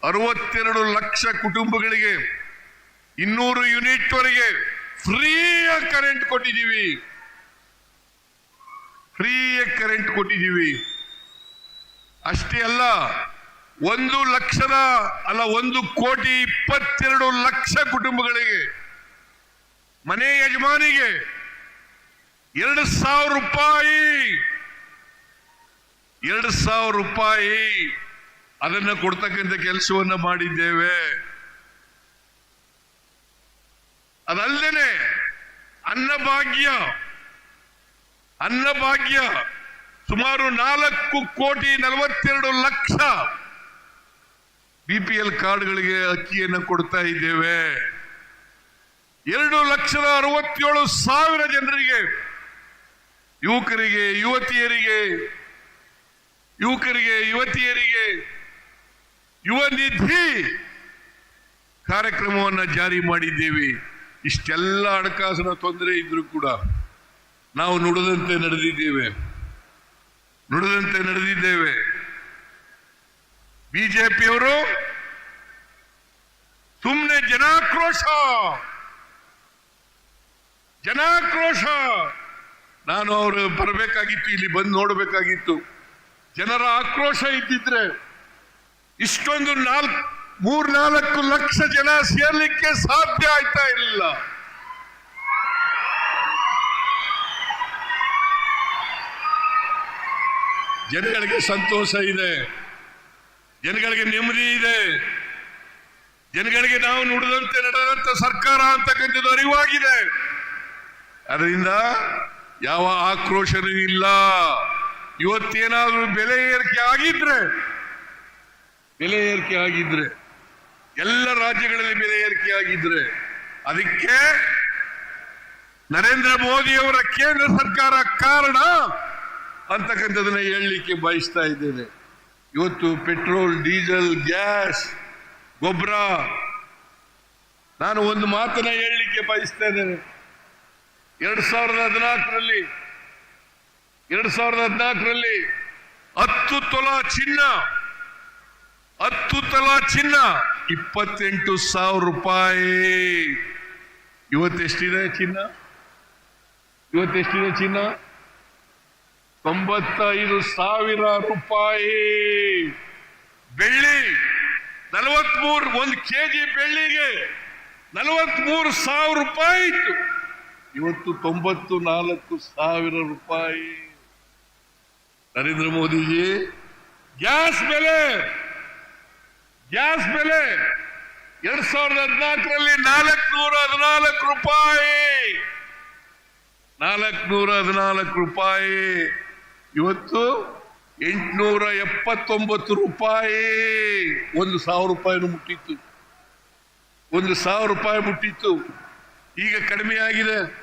ಅರವತ್ತೆರಡು ಲಕ್ಷ ಕುಟುಂಬಗಳಿಗೆ ಇನ್ನೂರು ಯೂನಿಟ್ ವರೆಗೆ ಫ್ರೀಯಾಗಿ ಕರೆಂಟ್ ಕೊಟ್ಟಿದ್ದೀವಿ. ಫ್ರೀಯಾಗಿ ಕರೆಂಟ್ ಕೊಟ್ಟಿದ್ದೀವಿ. ಅಷ್ಟೇ ಅಲ್ಲ ಒಂದು ಲಕ್ಷದ ಅಲ್ಲ, ಒಂದು ಕೋಟಿ ಇಪ್ಪತ್ತೆರಡು ಲಕ್ಷ ಕುಟುಂಬಗಳಿಗೆ, ಮನೆ ಯಜಮಾನಿಗೆ ಎರಡು ಸಾವಿರ ರೂಪಾಯಿ, ಎರಡು ಸಾವಿರ ರೂಪಾಯಿ ಅದನ್ನು ಕೊಡ್ತಕ್ಕಂಥ ಕೆಲಸವನ್ನು ಮಾಡಿದ್ದೇವೆ. ಅದಲ್ಲದೆ ಅನ್ನಭಾಗ್ಯ ಅನ್ನಭಾಗ್ಯ ಸುಮಾರು ನಾಲ್ಕು ಕೋಟಿ ನಲವತ್ತೆರಡು ಲಕ್ಷ ಬಿಪಿಎಲ್ ಕಾರ್ಡ್ಗಳಿಗೆ ಅಕ್ಕಿಯನ್ನು ಕೊಡ್ತಾ ಇದ್ದೇವೆ. ಎರಡು ಲಕ್ಷದ ಅರವತ್ತೇಳು ಸಾವಿರ ಜನರಿಗೆ, ಯುವಕರಿಗೆ, ಯುವತಿಯರಿಗೆ ಯುವಕರಿಗೆ, ಯುವತಿಯರಿಗೆ ಯುವ ನಿಧಿ ಕಾರ್ಯಕ್ರಮವನ್ನು ಜಾರಿ ಮಾಡಿದ್ದೇವೆ. ಇಷ್ಟೆಲ್ಲ ಹಣಕಾಸಿನ ತೊಂದರೆ ಇದ್ರೂ ಕೂಡ ನಾವು ನುಡಿದಂತೆ ನಡೆದಿದ್ದೇವೆ. ನುಡಿದಂತೆ ನಡೆದಿದ್ದೇವೆ. ಬಿಜೆಪಿಯವರು ಸುಮ್ಮನೆ ಜನಾಕ್ರೋಶ. ಜನಾಕ್ರೋಶ. ನಾನು ಅವರು ಬರಬೇಕಾಗಿತ್ತು, ಇಲ್ಲಿ ಬಂದು ನೋಡಬೇಕಾಗಿತ್ತು. ಜನರ ಆಕ್ರೋಶ ಇದ್ದಿದ್ರೆ ಇಷ್ಟೊಂದು ನಾಲ್ಕು, ಮೂರ್ನಾಲ್ಕು ಲಕ್ಷ ಜನ ಸೇರ್ಲಿಕ್ಕೆ ಸಾಧ್ಯ ಆಯ್ತಾ ಇಲ್ಲ. ಜನಗಳಿಗೆ ಸಂತೋಷ ಇದೆ. ಜನಗಳಿಗೆ ನೆಮ್ಮದಿ ಇದೆ. ಜನಗಳಿಗೆ ನಾವು ನುಡಿದಂತೆ ನಡೆದಂತ ಸರ್ಕಾರ ಅಂತಕ್ಕಂಥದ್ದು ಅರಿವಾಗಿದೆ. ಅದರಿಂದ ಯಾವ ಆಕ್ರೋಶನೂ ಇಲ್ಲ. ಇವತ್ತೇನಾದ್ರೂ ಬೆಲೆ ಏರಿಕೆ ಆಗಿದ್ರೆ, ಬೆಲೆ ಏರಿಕೆ ಆಗಿದ್ರೆ, ಎಲ್ಲ ರಾಜ್ಯಗಳಲ್ಲಿ ಬೆಲೆ ಏರಿಕೆ ಆಗಿದ್ರೆ, ಅದಕ್ಕೆ ನರೇಂದ್ರ ಮೋದಿಯವರ ಕೇಂದ್ರ ಸರ್ಕಾರ ಕಾರಣ ಅಂತಕ್ಕಂಥದನ್ನ ಹೇಳಲಿಕ್ಕೆ ಬಯಸ್ತಾ ಇದ್ದೇನೆ ಇವತ್ತು ಪೆಟ್ರೋಲ್, ಡೀಸೆಲ್, ಗ್ಯಾಸ್, ಗೊಬ್ಬರ. ನಾನು ಒಂದು ಮಾತನ್ನ ಹೇಳಲಿಕ್ಕೆ ಬಯಸ್ತೇನೆ. ಎರಡು ಸಾವಿರದ ಹದಿನಾಲ್ಕರಲ್ಲಿ, ಎರಡು ಸಾವಿರದ ಹದಿನಾಲ್ಕರಲ್ಲಿ ಹತ್ತು ತೊಲಾ ಚಿನ್ನ, ಹತ್ತು ತೊಲಾ ಚಿನ್ನ, ಇಪ್ಪತ್ತೆಂಟು ಸಾವಿರ ರೂಪಾಯಿ. ಇವತ್ತೆಷ್ಟಿದೆ ಚಿನ್ನ? ಇವತ್ತೆಷ್ಟಿದೆ ಚಿನ್ನ? ತೊಂಬತ್ತೈದು ಸಾವಿರ ರೂಪಾಯಿ. ಬೆಳ್ಳಿ, ನಲವತ್ಮೂರು, ಒಂದು ಕೆಜಿ ಬೆಳ್ಳಿಗೆ ನಲವತ್ಮೂರು ಸಾವಿರ ರೂಪಾಯಿ ಇತ್ತು. ಇವತ್ತು ತೊಂಬತ್ತು ನಾಲ್ಕು ಸಾವಿರ ರೂಪಾಯಿ. ನರೇಂದ್ರ ಮೋದಿಜಿ, ಗ್ಯಾಸ್ ಬೆಲೆ ಗ್ಯಾಸ್ ಬೆಲೆ ಎರಡ್ ಸಾವಿರದ ಹದಿನಾಲ್ಕರಲ್ಲಿ ನಾಲ್ಕುನೂರ ಹದಿನಾಲ್ಕು ರೂಪಾಯಿ. ನಾಲ್ಕುನೂರ ಹದಿನಾಲ್ಕು ರೂಪಾಯಿ. ಇವತ್ತು ಎಂಟುನೂರ ಎಪ್ಪತ್ತೊಂಬತ್ತು ರೂಪಾಯಿ ಒಂದು ಸಾವಿರ ರೂಪಾಯಿನೂ ಮುಟ್ಟಿತ್ತು. ಒಂದು ಸಾವಿರ ರೂಪಾಯಿ ಮುಟ್ಟಿತ್ತು. ಈಗ ಕಡಿಮೆ ಆಗಿದೆ.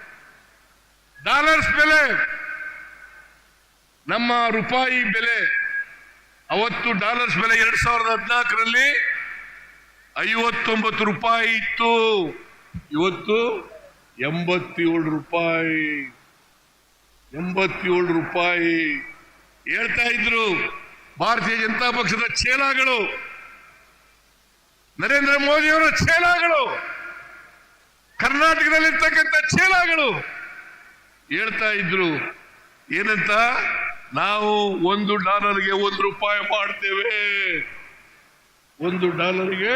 ಡಾಲರ್ಸ್ ಬೆಲೆ. ನಮ್ಮ ರೂಪಾಯಿ ಬೆಲೆ ಅವತ್ತು ಡಾಲರ್ಸ್ ಬೆಲೆ ಎರಡ್ ಸಾವಿರದ ಹದಿನಾಲ್ಕರಲ್ಲಿ ಐವತ್ತೊಂಬತ್ತು ರೂಪಾಯಿ ಇತ್ತು. ಇವತ್ತು ಎಂಬತ್ತೇಳು ರೂಪಾಯಿ. ಎಂಬತ್ತೇಳು ರೂಪಾಯಿ. ಹೇಳ್ತಾ ಇದ್ರು ಭಾರತೀಯ ಜನತಾ ಪಕ್ಷದ ಚೇಲಾಗಳು ನರೇಂದ್ರ ಮೋದಿಯವರ ಚೇಲಾಗಳು ಕರ್ನಾಟಕದಲ್ಲಿರ್ತಕ್ಕಂಥ ಚೇಲಾಗಳು ಹೇಳ್ತಾ ಇದ್ರು, ಏನಂತ? ನಾವು ಒಂದು ಡಾಲರ್ಗೆ ಒಂದು ರೂಪಾಯಿ ಮಾಡ್ತೇವೆ. ಒಂದು ಡಾಲರ್ಗೆ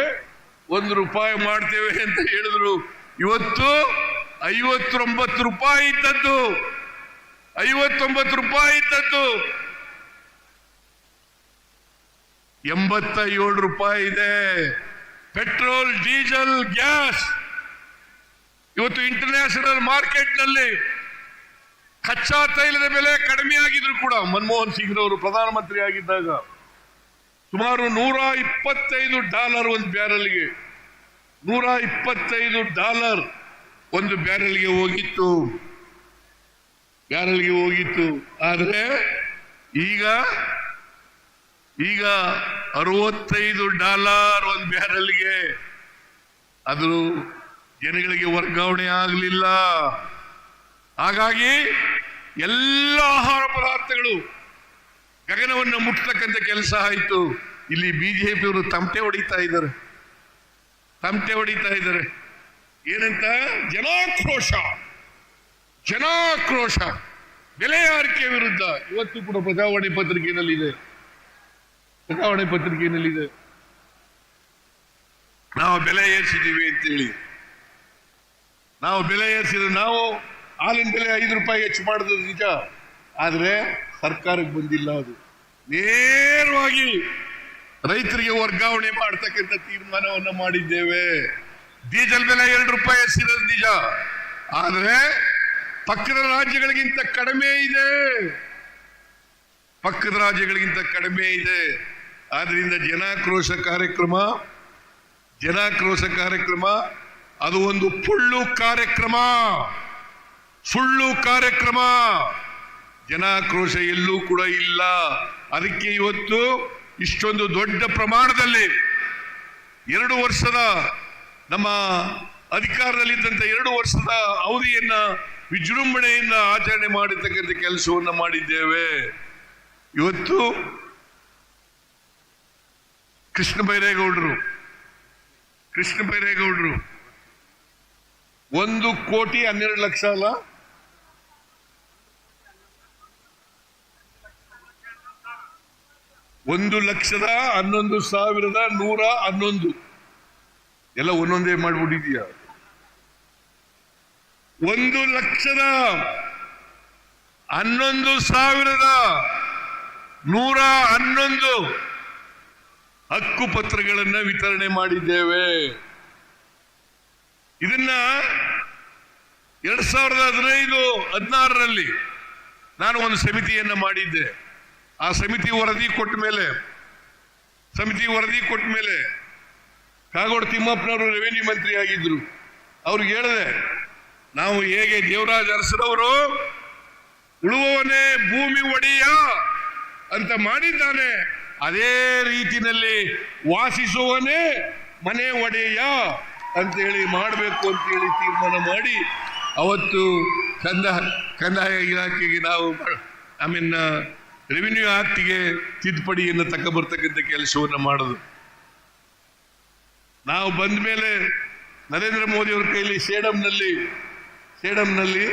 ಒಂದು ರೂಪಾಯಿ ಮಾಡ್ತೇವೆ ಅಂತ ಹೇಳಿದ್ರು. ಇವತ್ತು ಐವತ್ತೊಂಬತ್ತು ರೂಪಾಯಿ ಇದ್ದದ್ದು. ಐವತ್ತೊಂಬತ್ತು ರೂಪಾಯಿ ಇದ್ದದ್ದು. ಎಂಬತ್ತ ಏಳು ರೂಪಾಯಿ ಇದೆ. Petrol, diesel, gas. ಇವತ್ತು ಇಂಟರ್ನ್ಯಾಷನಲ್ ಮಾರ್ಕೆಟ್ನಲ್ಲಿ ಕಚ್ಚಾ ತೈಲದ ಬೆಲೆ ಕಡಿಮೆ ಆಗಿದ್ರು ಕೂಡ ಮನಮೋಹನ್ ಸಿಂಗ್ ರವರು ಪ್ರಧಾನಮಂತ್ರಿ ಆಗಿದ್ದಾಗ ಸುಮಾರು ನೂರ ಇಪ್ಪತ್ತೈದು ಡಾಲರ್ ಒಂದು ಬ್ಯಾರಲ್ಗೆ, ನೂರ ಇಪ್ಪತ್ತೈದು ಡಾಲರ್ ಒಂದು ಬ್ಯಾರಲ್ಗೆ ಹೋಗಿತ್ತು. ಬ್ಯಾರಲ್ಗೆ ಹೋಗಿತ್ತು. ಆದ್ರೆ ಈಗ ಈಗ ಅರವತ್ತೈದು ಡಾಲರ್ ಒಂದು ಬ್ಯಾರಲ್ಗೆ. ಅದು ಜನಗಳಿಗೆ ವರ್ಗಾವಣೆ ಆಗಲಿಲ್ಲ. ಹಾಗಾಗಿ ಎಲ್ಲ ಆಹಾರ ಪದಾರ್ಥಗಳು ಗಗನವನ್ನು ಮುಟ್ಟತಕ್ಕಂಥ ಕೆಲಸ ಆಯಿತು. ಇಲ್ಲಿ ಬಿಜೆಪಿಯವರು ತಮಟೆ ಹೊಡಿತಾ ಇದ್ದಾರೆ. ತಮಟೆ ಹೊಡಿತಾ ಇದ್ದಾರೆ. ಏನಂತ? ಜನಾಕ್ರೋಶ. ಜನಾಕ್ರೋಶ. ಬೆಲೆ ಆರಿಕೆ ವಿರುದ್ಧ ಇವತ್ತು ಕೂಡ ಪ್ರಜಾವಾಣಿ ಪತ್ರಿಕೆಯಲ್ಲಿದೆ. ಪ್ರಜಾವಾಣಿ ಪತ್ರಿಕೆಯಲ್ಲಿದೆ. ನಾವು ಬೆಲೆ ಏರಿಸಿದ್ದೀವಿ ಅಂತೇಳಿ. ನಾವು ಬೆಲೆ ಏರಿಸಿದ್ರೆ ನಾವು ಹಾಲಿನ ಬೆಲೆ ಐದು ರೂಪಾಯಿ ಹೆಚ್ಚು ಮಾಡಿದ್ರು ನಿಜ. ಆದರೆ ಸರ್ಕಾರಕ್ಕೆ ಬಂದಿಲ್ಲ ಅದು. ನೇರವಾಗಿ ರೈತರಿಗೆ ವರ್ಗಾವಣೆ ಮಾಡ್ತಕ್ಕಂಥ ತೀರ್ಮಾನವನ್ನ ಮಾಡಿದ್ದೇವೆ. ಡೀಸೆಲ್ ಬೆಲೆ ಎರಡು ರೂಪಾಯಿ ಹೆಚ್ಚಿರೋದು ನಿಜ. ಆದ್ರೆ ಪಕ್ಕದ ರಾಜ್ಯಗಳಿಗಿಂತ ಕಡಿಮೆ ಇದೆ. ಪಕ್ಕದ ರಾಜ್ಯಗಳಿಗಿಂತ ಕಡಿಮೆ ಇದೆ. ಆದ್ರಿಂದ ಜನಾಕ್ರೋಶ ಕಾರ್ಯಕ್ರಮ ಜನಾಕ್ರೋಶ ಕಾರ್ಯಕ್ರಮ, ಅದು ಒಂದು ಫುಳ್ಳು ಕಾರ್ಯಕ್ರಮ. ಸುಳ್ಳು ಕಾರ್ಯಕ್ರಮ. ಜನಾಕ್ರೋಶ ಎಲ್ಲೂ ಕೂಡ ಇಲ್ಲ. ಅದಕ್ಕೆ ಇವತ್ತು ಇಷ್ಟೊಂದು ದೊಡ್ಡ ಪ್ರಮಾಣದಲ್ಲಿ ಎರಡು ವರ್ಷದ ನಮ್ಮ ಅಧಿಕಾರದಲ್ಲಿದ್ದಂಥ ಎರಡು ವರ್ಷದ ಅವಧಿಯನ್ನ ವಿಜೃಂಭಣೆಯಿಂದ ಆಚರಣೆ ಮಾಡಿರ್ತಕ್ಕಂಥ ಕೆಲಸವನ್ನು ಮಾಡಿದ್ದೇವೆ. ಇವತ್ತು ಕೃಷ್ಣ ಬೈರೇಗೌಡರು ಕೃಷ್ಣ ಬೈರೇಗೌಡರು, ಒಂದು ಕೋಟಿ ಹನ್ನೆರಡು ಲಕ್ಷ ಅಲ್ಲ? ಒಂದು ಲಕ್ಷದ ಹನ್ನೊಂದು ಸಾವಿರದ ನೂರ ಹನ್ನೊಂದು. ಎಲ್ಲ ಒಂದೊಂದೇ ಮಾಡ್ಬಿಟ್ಟಿದೀಯ ಒಂದು ಲಕ್ಷದ ಹನ್ನೊಂದು ಸಾವಿರದ ನೂರ ಹನ್ನೊಂದು ಹಕ್ಕುಪತ್ರಗಳನ್ನು ವಿತರಣೆ ಮಾಡಿದ್ದೇವೆ. ಇದನ್ನ ಎರಡ್ ಸಾವಿರದ ಹದಿನೈದು, ಹದಿನಾರರಲ್ಲಿ ನಾನು ಒಂದು ಸಮಿತಿಯನ್ನ ಮಾಡಿದ್ದೆ. ಆ ಸಮಿತಿ ವರದಿ ಕೊಟ್ಟ ಮೇಲೆ, ಸಮಿತಿ ವರದಿ ಕೊಟ್ಟ ಮೇಲೆ ಕಾಗೋಡು ತಿಮ್ಮಪ್ಪನವರು ರೆವಿನ್ಯೂ ಮಂತ್ರಿ ಆಗಿದ್ರು ಅವ್ರಿಗೆ ಹೇಳಿದೆ ನಾವು ಹೇಗೆ ದೇವರಾಜ ಅರಸರವರು ಉಳುವವನೇ ಭೂಮಿ ಒಡೆಯ ಅಂತ ಮಾಡಿದ್ದಾನೆ, ಅದೇ ರೀತಿನಲ್ಲಿ ವಾಸಿಸುವನೇ ಮನೆ ಒಡೆಯ ಅಂತೇಳಿ ಮಾಡಬೇಕು ಅಂತೇಳಿ ತೀರ್ಮಾನ ಮಾಡಿ, ಅವತ್ತು ಕಂದ, ಕಂದಾಯ ಇಲಾಖೆಗೆ ನಾವು ಐ ಮೀನ್ ರೆವಿನ್ಯೂ ಆಕ್ಟ್ಗೆ ತಿದ್ದುಪಡಿಯನ್ನು ತಗೊಬರ್ತಕ್ಕಂಥ ಕೆಲಸವನ್ನು ಮಾಡೋದು. ನಾವು ಬಂದ ಮೇಲೆ ನರೇಂದ್ರ ಮೋದಿ ಅವರ ಕೈಲಿ ಸೇಡಂನಲ್ಲಿ ಸೇಡಂನಲ್ಲಿ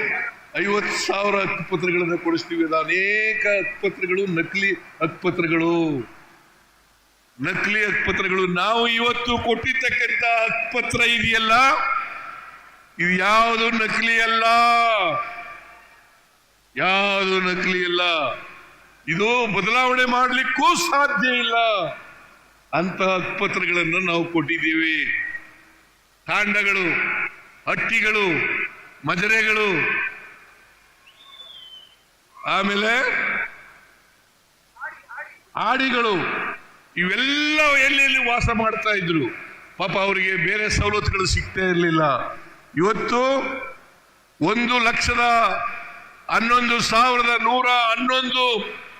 ಐವತ್ತು ಸಾವಿರ ಹಕ್ಕುಪತ್ರಗಳನ್ನು ಕೊಡಿಸ್ತೀವಿ. ಅದು ಅನೇಕ ಹಕ್ಕುಪತ್ರಗಳು, ನಕಲಿ ಹಕ್ಕುಪತ್ರಗಳು. ನಕಲಿ ಹಕ್ಕುಪತ್ರಗಳು. ನಾವು ಇವತ್ತು ಕೊಟ್ಟಿರ್ತಕ್ಕಂಥ ಹಕ್ಕುಪತ್ರ ಇದೆಯಲ್ಲ? ಇದು ಯಾವುದು ನಕಲಿ ಅಲ್ಲ? ಯಾವುದು ನಕಲಿ ಅಲ್ಲ? ಇದು ಬದಲಾವಣೆ ಮಾಡಲಿಕ್ಕೂ ಸಾಧ್ಯ ಇಲ್ಲ. ಅಂತ ಹಕ್ಕುಪತ್ರಗಳನ್ನು ನಾವು ಕೊಟ್ಟಿದ್ದೀವಿ. ತಾಂಡಗಳು, ಹಟ್ಟಿಗಳು ಮಜರೆಗಳು. ಆಮೇಲೆ ಆಡಿಗಳು. ಇವೆಲ್ಲ ಎಲ್ಲೆಲ್ಲಿ ವಾಸ ಮಾಡ್ತಾ ಇದ್ರು. ಪಾಪ ಅವರಿಗೆ ಬೇರೆ ಸವಲತ್ತುಗಳು ಸಿಗ್ತಾ ಇರಲಿಲ್ಲ. ಇವತ್ತು ಒಂದು ಲಕ್ಷದ ಹನ್ನೊಂದು ಸಾವಿರದ ನೂರ ಹನ್ನೊಂದು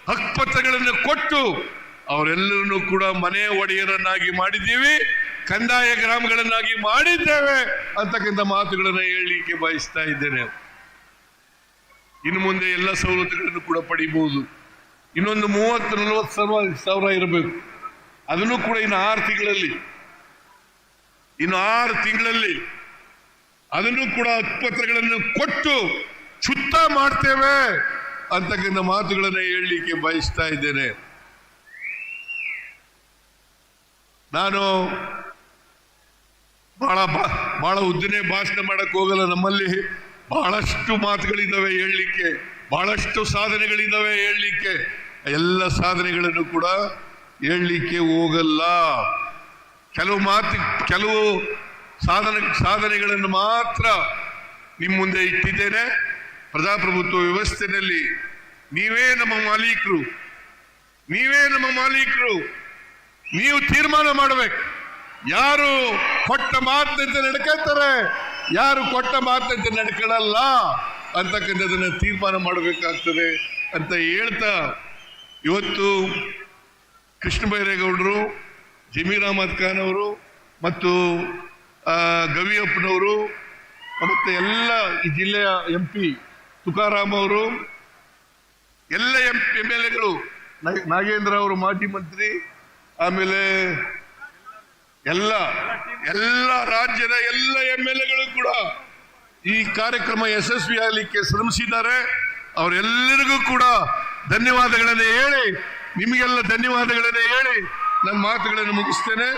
ಹಕ್ಪತ್ರಗಳನ್ನು ಕೊಟ್ಟು ಅವರೆಲ್ಲರನ್ನು ಕೂಡ ಮನೆ ಒಡೆಯರನ್ನಾಗಿ ಮಾಡಿದ್ದೀವಿ. ಕಂದಾಯ ಗ್ರಾಮಗಳನ್ನಾಗಿ ಮಾಡಿದ್ದೇವೆ ಅಂತಕ್ಕಂಥ ಮಾತುಗಳನ್ನು ಹೇಳಲಿಕ್ಕೆ ಬಯಸ್ತಾ ಇದ್ದೇನೆ. ಇನ್ನು ಮುಂದೆ ಎಲ್ಲ ಸವಲತ್ತುಗಳನ್ನು ಕೂಡ ಪಡಿಬಹುದು. ಇನ್ನೊಂದು ಮೂವತ್ತು, ನಲವತ್ತು ಸಾವಿರ ಸಾವಿರ ಇರಬೇಕು. ಅದನ್ನು ಕೂಡ ಇನ್ನು ಆರು ತಿಂಗಳಲ್ಲಿ, ಇನ್ನು ಆರು ತಿಂಗಳಲ್ಲಿ ಅದನ್ನು ಕೂಡ ಆಸ್ಪತ್ರೆಗಳನ್ನು ಕೊಟ್ಟು ಚುತ್ತ ಮಾಡ್ತೇವೆ ಅಂತಕ್ಕಂಥ ಮಾತುಗಳನ್ನು ಹೇಳಲಿಕ್ಕೆ ಬಯಸ್ತಾ ಇದ್ದೇನೆ. ನಾನು ಬಹಳ ಬಹಳ ಉದ್ದನೆ ಭಾಷಣ ಮಾಡಕ್ ಹೋಗಲ್ಲ ನಮ್ಮಲ್ಲಿ. ಬಹಳಷ್ಟು ಮಾತುಗಳಿದ್ದಾವೆ ಹೇಳಲಿಕ್ಕೆ ಬಹಳಷ್ಟು ಸಾಧನೆಗಳಿದ್ದಾವೆ ಹೇಳಲಿಕ್ಕೆ. ಎಲ್ಲ ಸಾಧನೆಗಳನ್ನು ಕೂಡ ಹೇಳಲಿಕ್ಕೆ ಹೋಗಲ್ಲ. ಕೆಲವು ಮಾತು, ಕೆಲವು ಸಾಧನ, ಸಾಧನೆಗಳನ್ನು ಮಾತ್ರ ನಿಮ್ಮ ಮುಂದೆ ಇಟ್ಟಿದ್ದೇನೆ. ಪ್ರಜಾಪ್ರಭುತ್ವ ವ್ಯವಸ್ಥೆಯಲ್ಲಿ ನೀವೇ ನಮ್ಮ ಮಾಲೀಕರು. ನೀವೇ ನಮ್ಮ ಮಾಲೀಕರು. ನೀವು ತೀರ್ಮಾನ ಮಾಡಬೇಕು. ಯಾರು ಕೊಟ್ಟ ಮಾತಿನಂತೆ ನಡ್ಕೊಳ್ತಾರೆ? ಯಾರು ಕೊಟ್ಟ ಮಾತಿನಂತೆ ನಡ್ಕೊಳ್ಳಲ್ಲ ಅಂತಕ್ಕಂಥದ್ದನ್ನ ತೀರ್ಮಾನ ಮಾಡಬೇಕಾಗ್ತದೆ ಅಂತ ಹೇಳ್ತಾ ಇವತ್ತು ಕೃಷ್ಣ ಬೈರೇಗೌಡರು, ಜಮೀರ್ ಅಹಮದ್ ಖಾನ್ ಅವರು ಮತ್ತು ಗವಿಯಪ್ಪನವರು ಮತ್ತು ಎಲ್ಲ ಈ ಜಿಲ್ಲೆಯ ಎಂ ಪಿ ತುಕಾರಾಮ್ ಅವರು, ಎಲ್ಲ ಎಂ ಎಂ ಎಲ್ ಎಗಳು, ನಾಗೇಂದ್ರ ಅವರು ಮಾಜಿ ಮಂತ್ರಿ, ಆಮೇಲೆ ಎಲ್ಲ ಎಲ್ಲ ರಾಜ್ಯದ ಎಲ್ಲ ಎಂ ಎಲ್ ಎಗಳು ಕೂಡ ಈ ಕಾರ್ಯಕ್ರಮ ಯಶಸ್ವಿ ಆಗಲಿಕ್ಕೆ ಶ್ರಮಿಸಿದ್ದಾರೆ. ಅವರೆಲ್ಲರಿಗೂ ಕೂಡ ಧನ್ಯವಾದಗಳನ್ನು ಹೇಳಿ, ನಿಮಗೆಲ್ಲ ಧನ್ಯವಾದಗಳನ್ನು ಹೇಳಿ, ನನ್ನ ಮಾತುಗಳನ್ನು ಮುಗಿಸ್ತೇನೆ.